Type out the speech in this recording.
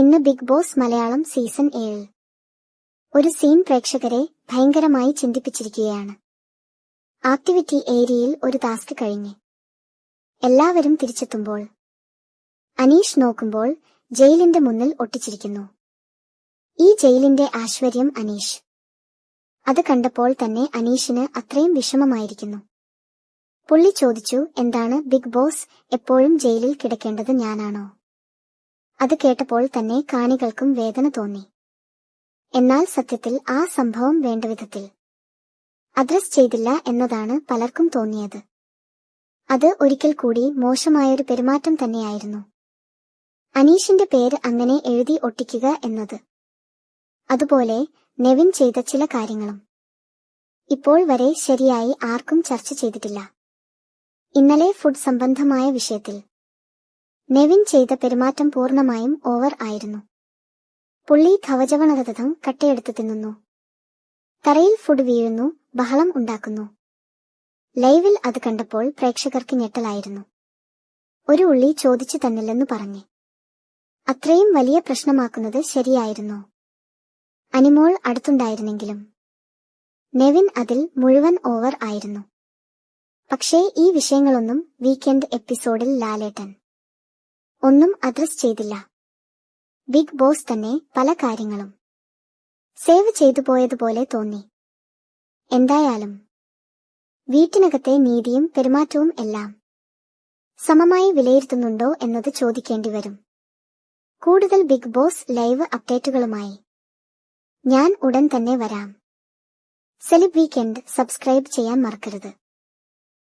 ഇന്ന് big boss Malayalam season ഏഴ്. ഒരു സീൻ പ്രേക്ഷകരെ ഭയങ്കരമായി ചിന്തിപ്പിച്ചിരിക്കുകയാണ്. ആക്ടിവിറ്റി ഏരിയയിൽ ഒരു ടാസ്ക് കഴിഞ്ഞ്. എല്ലാവരും തിരിച്ചെത്തുമ്പോൾ. അനീഷ് നോക്കുമ്പോൾ ജയിലിന്റെ മുന്നിൽ ഒട്ടിച്ചിരിക്കുന്നു. ഈ ജയിലിന്റെ ആശ്ചര്യം അനീഷ്. അത് കണ്ടപ്പോൾ തന്നെ അനീഷിന് അത്രയും വിഷമമായിരിക്കുന്നു. പുള്ളി ചോദിച്ചു എന്താണ് ബിഗ് ബോസ് എപ്പോഴും ജയിലിൽ കിടക്കേണ്ടത് ഞാനാണോ? അത് കേട്ടപ്പോൾ തന്നെ കാണികൾക്കും വേദന തോന്നി. എന്നാൽ സത്യത്തിൽ ആ സംഭവം വേണ്ടവിധത്തിൽ അഡ്രസ് ചെയ്തില്ല എന്നതാണ് പലർക്കും തോന്നിയത്. അത് ഒരിക്കൽ കൂടി മോശമായൊരു പെരുമാറ്റം തന്നെയായിരുന്നു. അനീഷിന്റെ പേര് അങ്ങനെ എഴുതി ഒട്ടിക്കുക എന്നത്. അതുപോലെ നെവിൻ ചെയ്ത ചില കാര്യങ്ങളും. ഇപ്പോൾ വരെ ശരിയായി ആർക്കും ചർച്ച ചെയ്തിട്ടില്ല. ഇന്നലെ ഫുഡ് സംബന്ധമായ വിഷയത്തിൽ. നെവിൻ ചെയ്ത പെരുമാറ്റം പൂർണമായും ഓവർ ആയിരുന്നു. പുള്ളി കവചവണരഥം കട്ടയെടുത്ത് തിന്നുന്നു. തറയിൽ ഫുഡ് വീഴുന്നു ബഹളം ഉണ്ടാക്കുന്നു. ലൈവിൽ അത് കണ്ടപ്പോൾ പ്രേക്ഷകർക്ക് ഞെട്ടലായിരുന്നു. ഒരു ഉള്ളി ചോദിച്ചു തന്നില്ലെന്ന് പറഞ്ഞ്. അത്രയും വലിയ പ്രശ്നമാക്കുന്നത് ശരിയായിരുന്നു. അനിമോൾ അടുത്തുണ്ടായിരുന്നെങ്കിലും. നെവിൻ അതിൽ മുഴുവൻ ഓവർ ആയിരുന്നു. പക്ഷേ ഈ വിഷയങ്ങളൊന്നും വീക്കെൻഡ് എപ്പിസോഡിൽ ലാലേട്ടൻ ഒന്നും അഡ്രസ് ചെയ്തില്ല. ബിഗ് ബോസ് തന്നെ പല കാര്യങ്ങളും സേവ് ചെയ്തു പോയതുപോലെ തോന്നി. എന്തായാലും വീട്ടിനകത്തെ നീതിയും പെരുമാറ്റവും എല്ലാം സമമായി വിലയിരുത്തുന്നുണ്ടോ എന്നത് ചോദിക്കേണ്ടി വരും. കൂടുതൽ ബിഗ് ബോസ് ലൈവ് അപ്ഡേറ്റുകളുമായി ഞാൻ ഉടൻ തന്നെ വരാം. സെലിബ് വീക്കെൻഡ് സബ്സ്ക്രൈബ് ചെയ്യാൻ മറക്കരുത്.